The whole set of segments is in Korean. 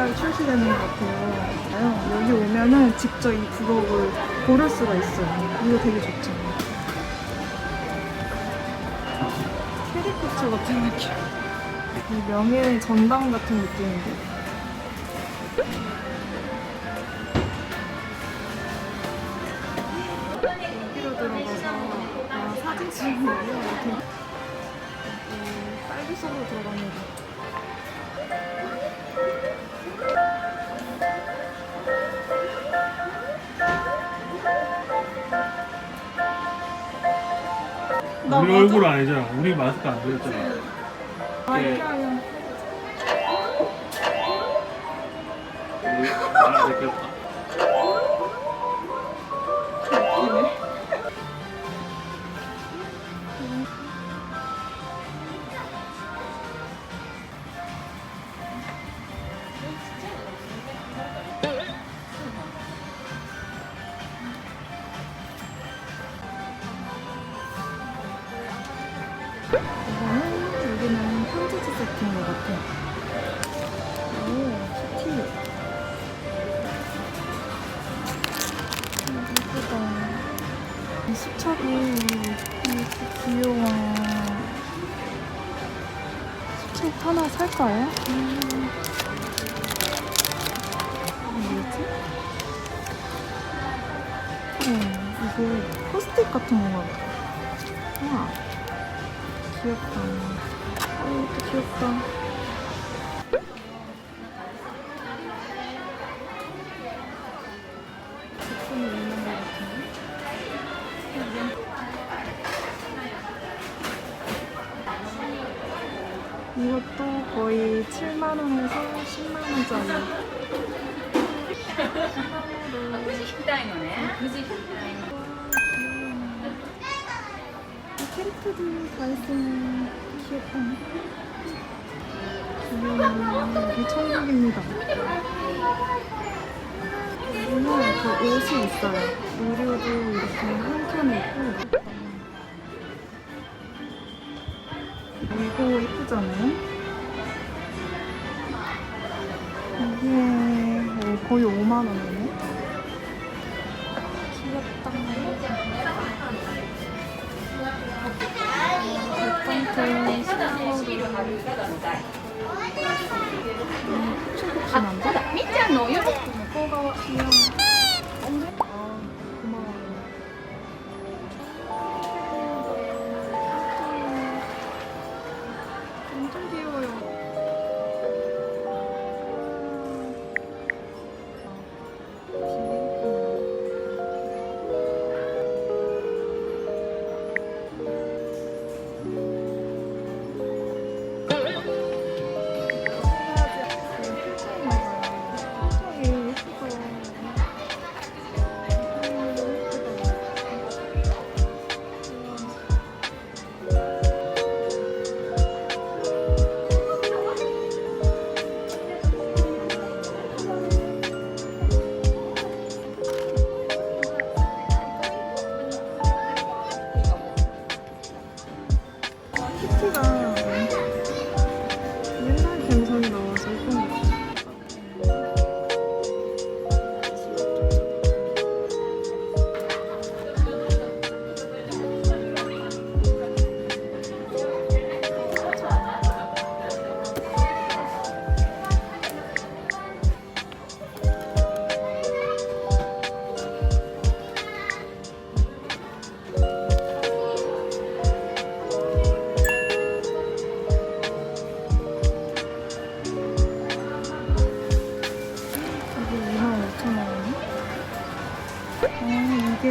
10일날 출시되는 것 같아요. 여기 오면은 직접 이 부록을 고를 수가 있어요. 이거 되게 좋죠. 캐리커처 같은 느낌. 이 명예의 전당 같은 느낌인데. 여기로 들어가서 아, 사진 찍으려고 이렇게 음, 빨리 속으로 들어갑니다. 우리? 얼굴 아니잖아. 우리 마스크 안 들었잖아. 아, 이렇게 하면 아, 됐겠다. 편지지 세트인 것 같아. 오, 키티. 예쁘다. 이 수첩이 이렇게 귀여워. 수첩 하나 살까요? 음. 어, 이거 포스트잇 같은 건가 봐. 우와, 귀엽다. 귀엽다. 이것도 거의 7만원에서 10만원짜리. 그지 식당이네. 그지 식당. 음, 캐릭터도 다 있으면 귀엽다. 여기 천국입니다. 여기는 그 옷이 있어요. 의류도 이렇게 한 켠에 있고. 이거 이쁘잖아요. 이게 어, 거의 5만 원이네. 귀엽다. 백방트 시나모를 あ、みっちゃんのお洋服の向こう側。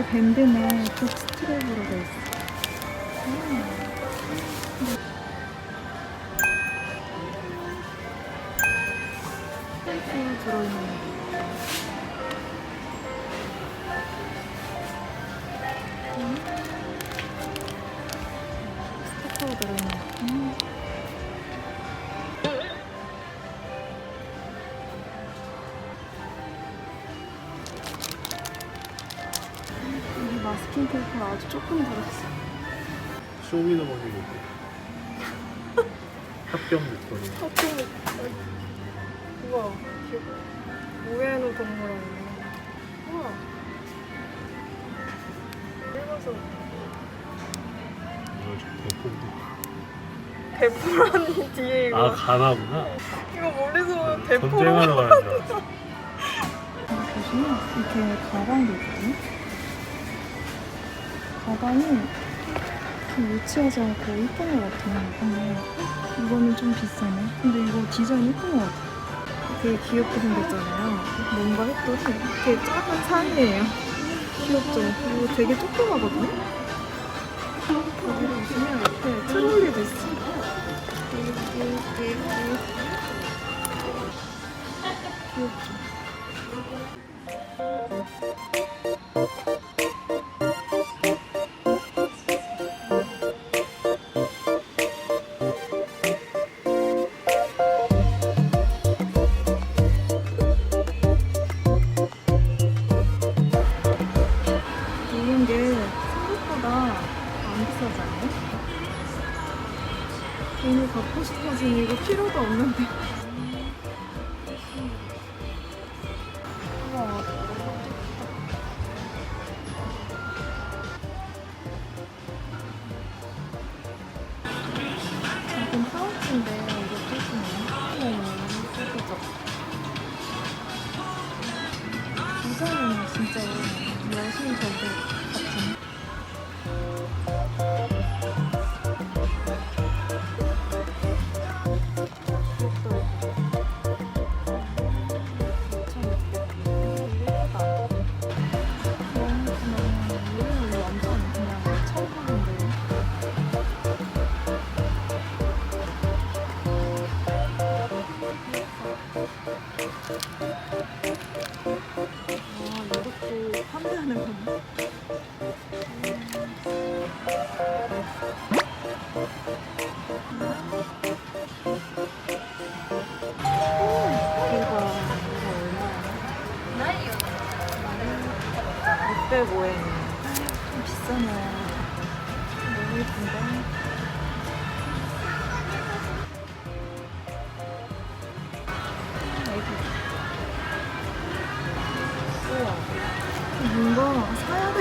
밴드네 족 스트랩으로 돼 있어. 테이프 들어있는 쇼미더머니 느낌. 합격 느낌. 커튼 우와 귀엽다 우에노 동물원이네 우와 좀 대포라니 뒤에. 이거 아 가나구나. 이거 머리서 대포로 전쟁하러 가는 줄 알았어. 보시면 이렇게 가방도 있거든요 가방이 좀 유치하지 않고 이쁜 것 같아요. 근데 이거는 좀 비싸네. 근데 이거 디자인 이쁜 것 같아요. 되게 귀엽게 생겼잖아요. 뭔가 했더니 되게 작은 상이에요. 귀엽죠? 이거 되게 조그마거든요? 여기 보시면 옆에 트롤리도 있어요. 귀엽죠?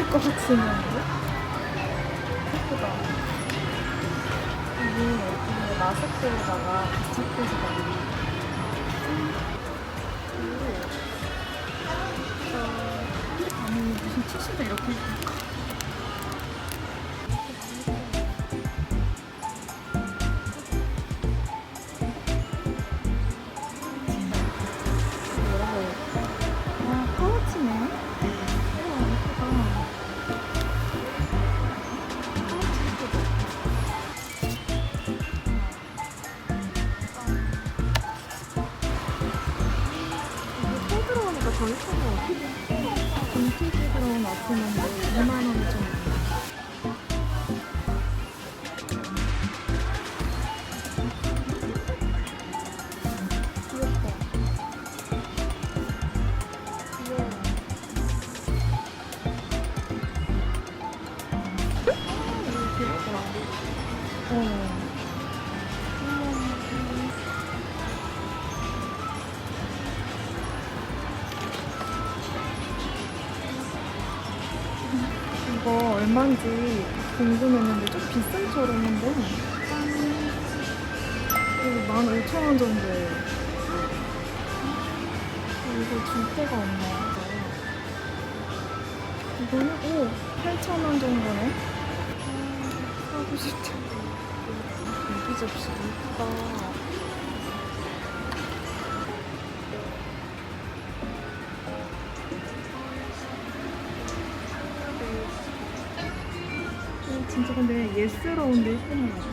될것 같은 건데? 예쁘다. 이게 예쁜데 마스크에다가 부착해서 다니는 아니 무슨 티슈도 이렇게 입을까? 궁금했는데 좀 비싼 줄 알았는데. 이거 15,000원 정도예요 이거 줄 데가 없나 이거는 오 8,000원 정도네. 아, 사고 싶다. 여기 접시 예쁘다 진짜 근데 예스러운데 예쁘네.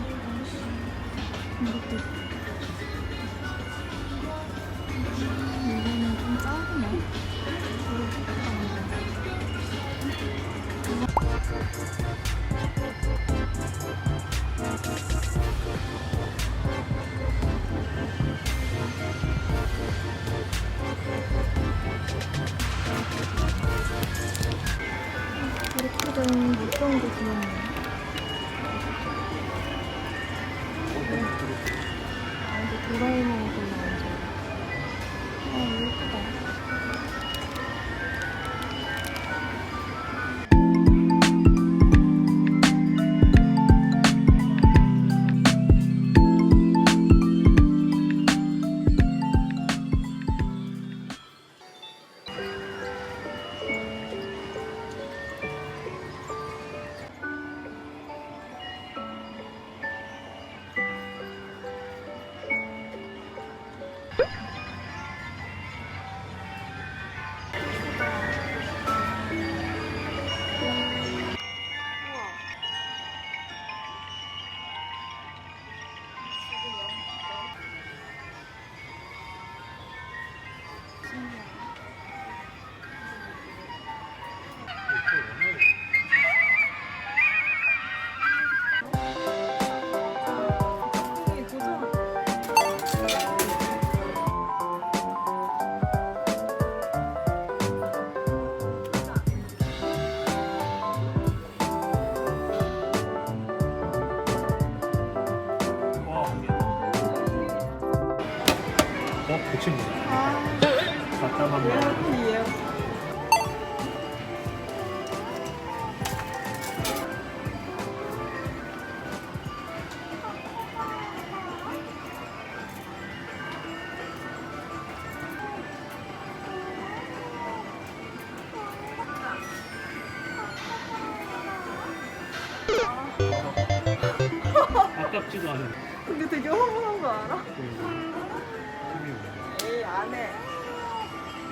이것도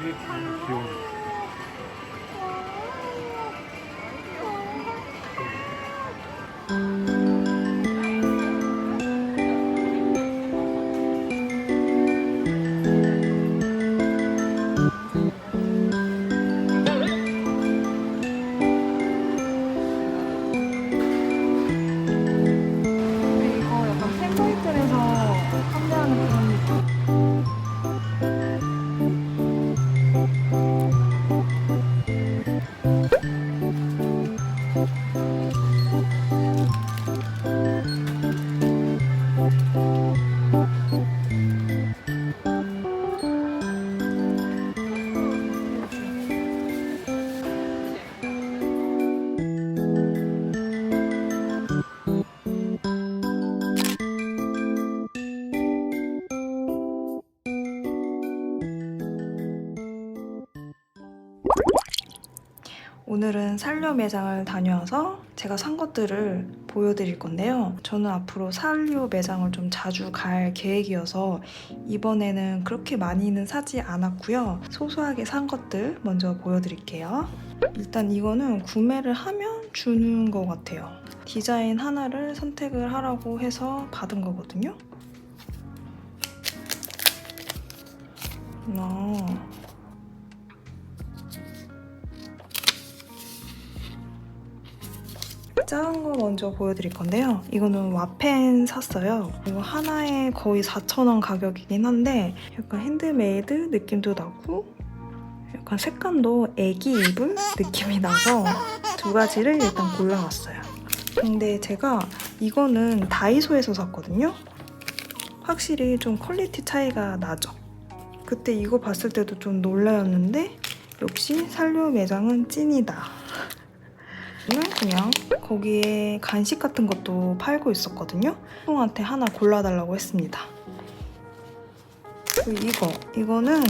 되게 귀 오늘은 산료 매장을 다녀와서 제가 산 것들을 보여드릴 건데요. 저는 앞으로 산료 매장을 좀 자주 갈 계획이어서 이번에는 그렇게 많이는 사지 않았고요. 소소하게 산 것들 먼저 보여드릴게요. 일단 이거는 구매를 하면 주는 것 같아요. 디자인 하나를 선택을 하라고 해서 받은 거거든요. 아. 작은 거 먼저 보여드릴 건데요. 이거는 와펜 샀어요. 이거 하나에 거의 4,000원 가격이긴 한데 약간 핸드메이드 느낌도 나고 약간 색감도 애기 이불 느낌이 나서 두 가지를 일단 골라왔어요. 근데 제가 이거는 다이소에서 샀거든요. 확실히 좀 퀄리티 차이가 나죠. 그때 이거 봤을 때도 좀 놀라였는데 역시 산료 매장은 찐이다. 저는 그냥 거기에 간식 같은 것도 팔고 있었거든요. 형한테 하나 골라달라고 했습니다. 그리고 이거, 이거는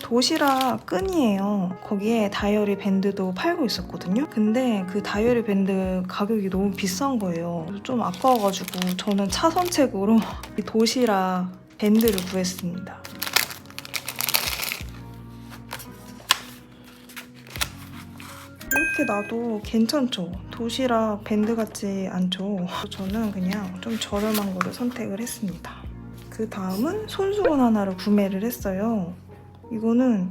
도시락 끈이에요. 거기에 다이어리 밴드도 팔고 있었거든요. 근데 그 다이어리 밴드 가격이 너무 비싼 거예요. 좀 아까워가지고 저는 차선책으로 이 도시락 밴드를 구했습니다. 이렇게 놔도 괜찮죠? 도시락 밴드 같지 않죠? 저는 그냥 좀 저렴한 거를 선택을 했습니다. 그 다음은 손수건 하나를 구매를 했어요. 이거는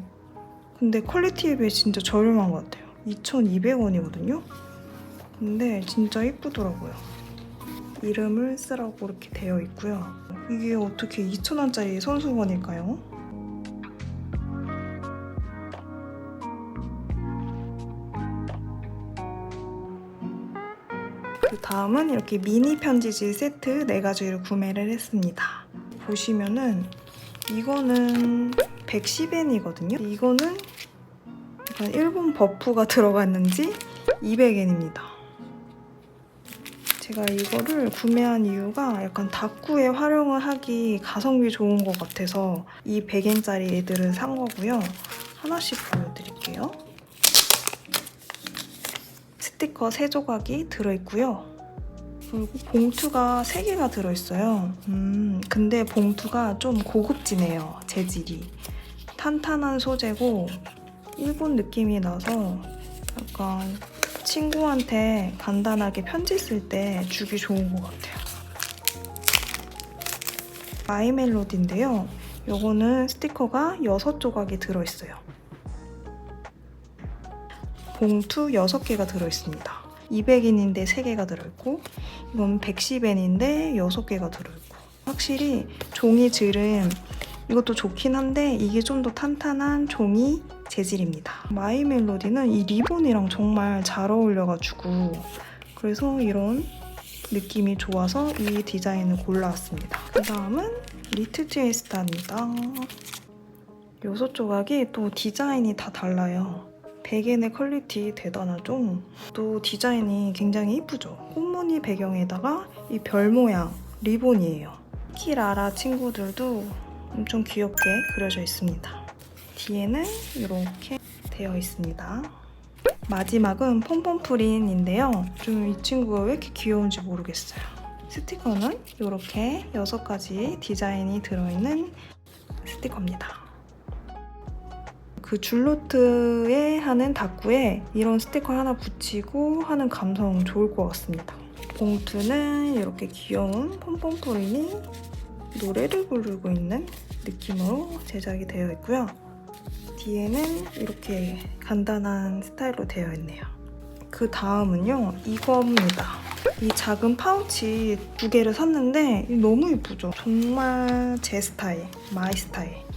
근데 퀄리티에 비해 진짜 저렴한 것 같아요. 2,200원이거든요. 근데 진짜 이쁘더라고요. 이름을 쓰라고 이렇게 되어 있고요. 이게 어떻게 2,000원짜리 손수건일까요? 다음은 이렇게 미니 편지지 세트 4가지를 구매를 했습니다. 보시면은 이거는 110엔이거든요. 이거는 약간 일본 버프가 들어갔는지 200엔입니다. 제가 이거를 구매한 이유가 약간 다꾸에 활용을 하기 가성비 좋은 것 같아서 이 100엔짜리 애들을 산 거고요. 하나씩 보여드릴게요. 스티커 3조각이 들어있고요. 그리고 봉투가 3개가 들어있어요. 음, 근데 봉투가 좀 고급지네요. 재질이. 탄탄한 소재고 일본 느낌이 나서 약간 친구한테 간단하게 편지 쓸 때 주기 좋은 것 같아요. 마이 멜로디인데요. 요거는 스티커가 6조각이 들어있어요. 봉투 6개가 들어있습니다. 200엔인데 3개가 들어있고 이건 110엔인데 6개가 들어있고 확실히 종이 질은 이것도 좋긴 한데 이게 좀 더 탄탄한 종이 재질입니다. 마이 멜로디는 이 리본이랑 정말 잘 어울려가지고 그래서 이런 느낌이 좋아서 이 디자인을 골라왔습니다. 그 다음은 리트 트위스타입니다. 여섯 조각이 또 디자인이 다 달라요. 베겐의 퀄리티 대단하죠? 또 디자인이 굉장히 이쁘죠? 꽃무늬 배경에다가 이 별 모양 리본이에요. 키라라 친구들도 엄청 귀엽게 그려져 있습니다. 뒤에는 이렇게 되어 있습니다. 마지막은 폼폼프린인데요. 좀 이 친구가 왜 이렇게 귀여운지 모르겠어요. 스티커는 이렇게 6가지 디자인이 들어있는 스티커입니다. 그 줄노트에 하는 다꾸에 이런 스티커 하나 붙이고 하는 감성 좋을 것 같습니다. 봉투는 이렇게 귀여운 폼폼프린이 노래를 부르고 있는 느낌으로 제작이 되어 있고요. 뒤에는 이렇게 간단한 스타일로 되어 있네요. 그 다음은요, 이겁니다. 이 작은 파우치 두 개를 샀는데 너무 예쁘죠? 정말 제 스타일, 마이 스타일.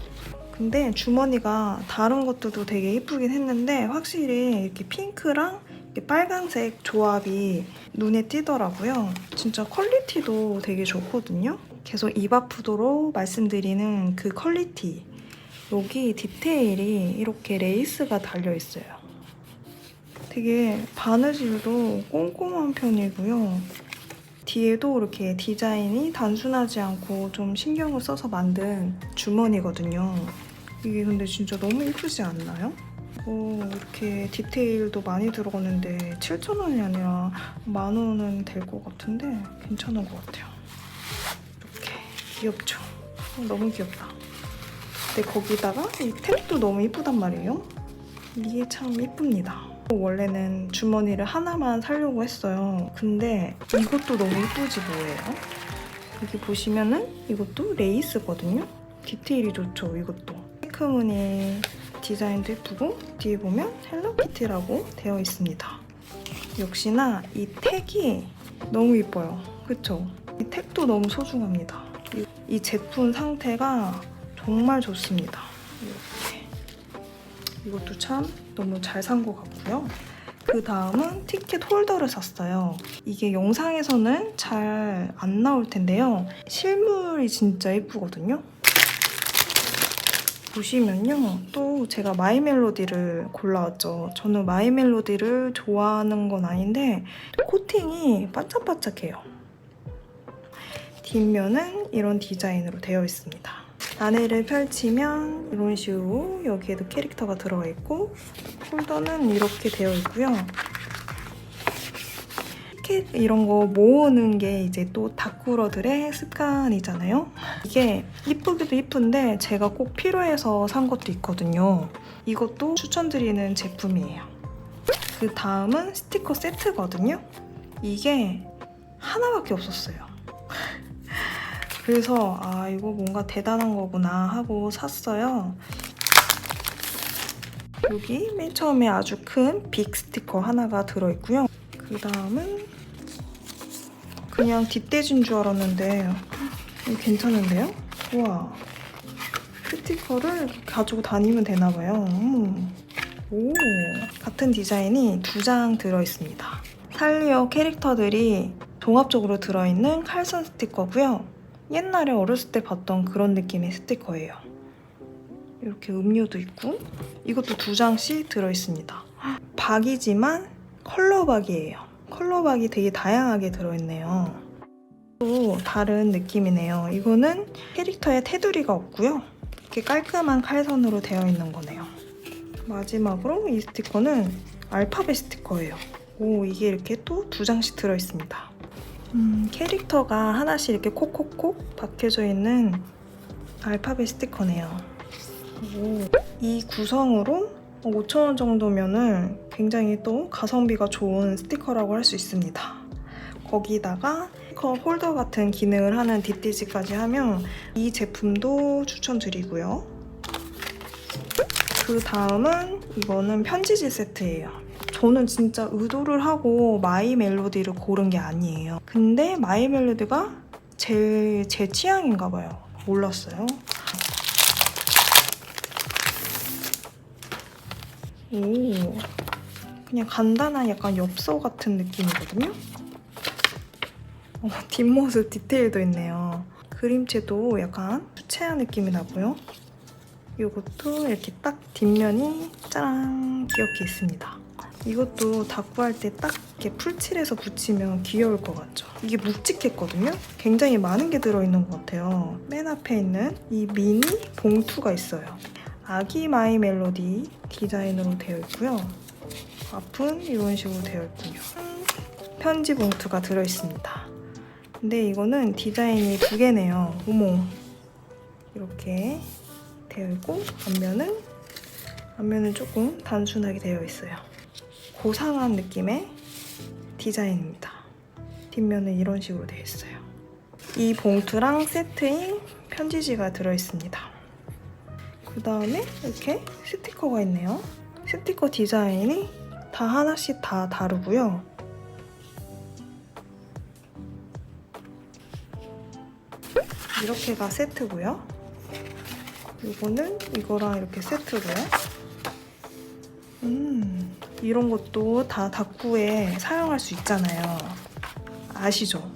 근데 주머니가 다른 것들도 되게 예쁘긴 했는데 확실히 이렇게 핑크랑 이렇게 빨간색 조합이 눈에 띄더라고요. 진짜 퀄리티도 되게 좋거든요. 계속 입 아프도록 말씀드리는 그 퀄리티. 여기 디테일이 이렇게 레이스가 달려 있어요. 되게 바느질도 꼼꼼한 편이고요. 뒤에도 이렇게 디자인이 단순하지 않고 좀 신경을 써서 만든 주머니거든요. 이게 근데 진짜 너무 예쁘지 않나요? 어, 이렇게 디테일도 많이 들어갔는데 7,000원이 아니라 만 원은 될 것 같은데 괜찮은 것 같아요. 이렇게 귀엽죠? 어, 너무 귀엽다. 근데 거기다가 이 탭도 너무 예쁘단 말이에요. 이게 참 예쁩니다. 원래는 주머니를 하나만 사려고 했어요. 근데 이것도 너무 예쁘지 뭐예요? 여기 보시면은 이것도 레이스거든요. 디테일이 좋죠, 이것도. 체크무늬 디자인도 예쁘고 뒤에 보면 헬로키티라고 되어 있습니다. 역시나 이 택이 너무 예뻐요. 그쵸? 이 택도 너무 소중합니다. 이, 이 제품 상태가 정말 좋습니다. 이것도 참 너무 잘 산 것 같고요. 그 다음은 티켓 홀더를 샀어요. 이게 영상에서는 잘 안 나올 텐데요. 실물이 진짜 예쁘거든요. 보시면요. 또 제가 마이 멜로디를 골라왔죠. 저는 마이 멜로디를 좋아하는 건 아닌데 코팅이 반짝반짝해요. 뒷면은 이런 디자인으로 되어 있습니다. 안에를 펼치면 이런 식으로 여기에도 캐릭터가 들어가 있고 폴더는 이렇게 되어 있고요. 티켓 이런 거 모으는 게 이제 또 다꾸러들의 습관이잖아요. 이게 이쁘기도 이쁜데 제가 꼭 필요해서 산 것도 있거든요. 이것도 추천드리는 제품이에요. 그 다음은 스티커 세트거든요. 이게 하나밖에 없었어요. 그래서 아 이거 뭔가 대단한 거구나 하고 샀어요. 여기 맨 처음에 아주 큰 빅 스티커 하나가 들어있고요. 그 다음은 그냥 뒷대진 줄 알았는데 괜찮은데요? 우와 스티커를 가지고 다니면 되나봐요. 음. 오 같은 디자인이 두 장 들어있습니다. 살리오 캐릭터들이 종합적으로 들어있는 칼선 스티커고요. 옛날에 어렸을 때 봤던 그런 느낌의 스티커예요. 이렇게 음료도 있고 이것도 두 장씩 들어있습니다. 박이지만 컬러박이에요. 컬러박이 되게 다양하게 들어있네요. 또 다른 느낌이네요. 이거는 캐릭터에 테두리가 없고요. 이렇게 깔끔한 칼선으로 되어 있는 거네요. 마지막으로 이 스티커는 알파벳 스티커예요. 오, 이게 이렇게 또 두 장씩 들어있습니다. 음, 캐릭터가 하나씩 이렇게 콕콕콕 박혀져 있는 알파벳 스티커네요. 오, 이 구성으로 5,000원 정도면은 굉장히 또 가성비가 좋은 스티커라고 할 수 있습니다. 거기다가 스티커 홀더 같은 기능을 하는 뒷디지까지 하면 이 제품도 추천드리고요. 그 다음은 이거는 편지지 세트예요. 저는 진짜 의도를 하고 마이 멜로디를 고른 게 아니에요. 근데 마이 멜로디가 제, 제 취향인가 봐요. 몰랐어요. 오, 그냥 간단한 약간 엽서 같은 느낌이거든요. 어, 뒷모습 디테일도 있네요. 그림체도 약간 수채화 느낌이 나고요. 이것도 이렇게 딱 뒷면이 짜란 귀엽게 있습니다. 이것도 다꾸할 때 딱 이렇게 풀칠해서 붙이면 귀여울 것 같죠? 이게 묵직했거든요? 굉장히 많은 게 들어있는 것 같아요. 맨 앞에 있는 이 미니 봉투가 있어요. 아기 마이 멜로디 디자인으로 되어 있고요. 앞은 이런 식으로 되어 있군요. 편지 봉투가 들어있습니다. 근데 이거는 디자인이 두 개네요. 어머. 이렇게 되어 있고 앞면은 앞면은 조금 단순하게 되어 있어요. 고상한 느낌의 디자인입니다. 뒷면은 이런 식으로 되어 있어요. 이 봉투랑 세트인 편지지가 들어 있습니다. 그 다음에 이렇게 스티커가 있네요. 스티커 디자인이 다 하나씩 다 다르고요. 이렇게가 세트고요. 이거는 이거랑 이렇게 세트고요. 음, 이런 것도 다 다꾸에 사용할 수 있잖아요. 아시죠?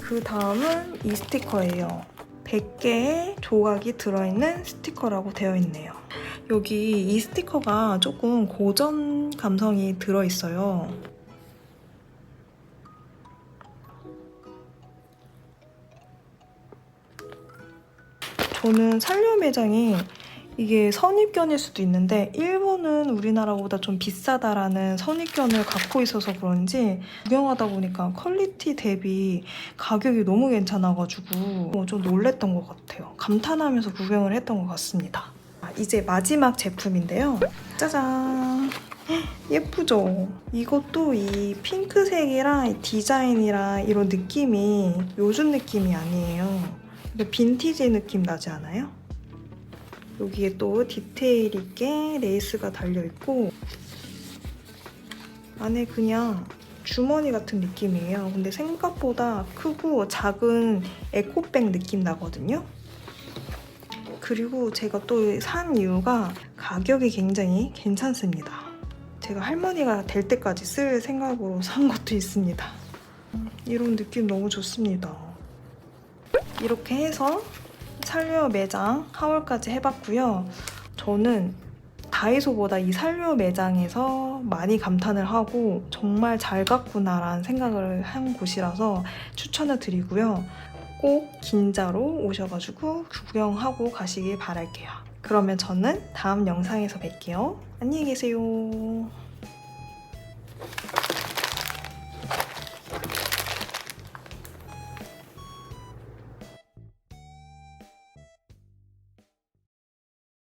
그 다음은 이 스티커예요. 100개의 조각이 들어있는 스티커라고 되어 있네요. 여기 이 스티커가 조금 고전 감성이 들어있어요. 저는 살려 매장이 이게 선입견일 수도 있는데 일본은 우리나라보다 좀 비싸다라는 선입견을 갖고 있어서 그런지 구경하다 보니까 퀄리티 대비 가격이 너무 괜찮아가지고 어, 좀 놀랬던 것 같아요. 감탄하면서 구경을 했던 것 같습니다. 아, 이제 마지막 제품인데요. 짜잔! 예쁘죠? 이것도 이 핑크색이랑 이 디자인이랑 이런 느낌이 요즘 느낌이 아니에요. 빈티지 느낌 나지 않아요? 여기에 또 디테일 있게 레이스가 달려있고 안에 그냥 주머니 같은 느낌이에요. 근데 생각보다 크고 작은 에코백 느낌 나거든요. 그리고 제가 또 산 이유가 가격이 굉장히 괜찮습니다. 제가 할머니가 될 때까지 쓸 생각으로 산 것도 있습니다. 이런 느낌 너무 좋습니다. 이렇게 해서 살리오 매장 하울까지 해봤고요. 저는 다이소보다 이 살리오 매장에서 많이 감탄을 하고 정말 잘 갔구나라는 생각을 한 곳이라서 추천을 드리고요. 꼭 긴자로 오셔가지고 구경하고 가시길 바랄게요. 그러면 저는 다음 영상에서 뵐게요. 안녕히 계세요.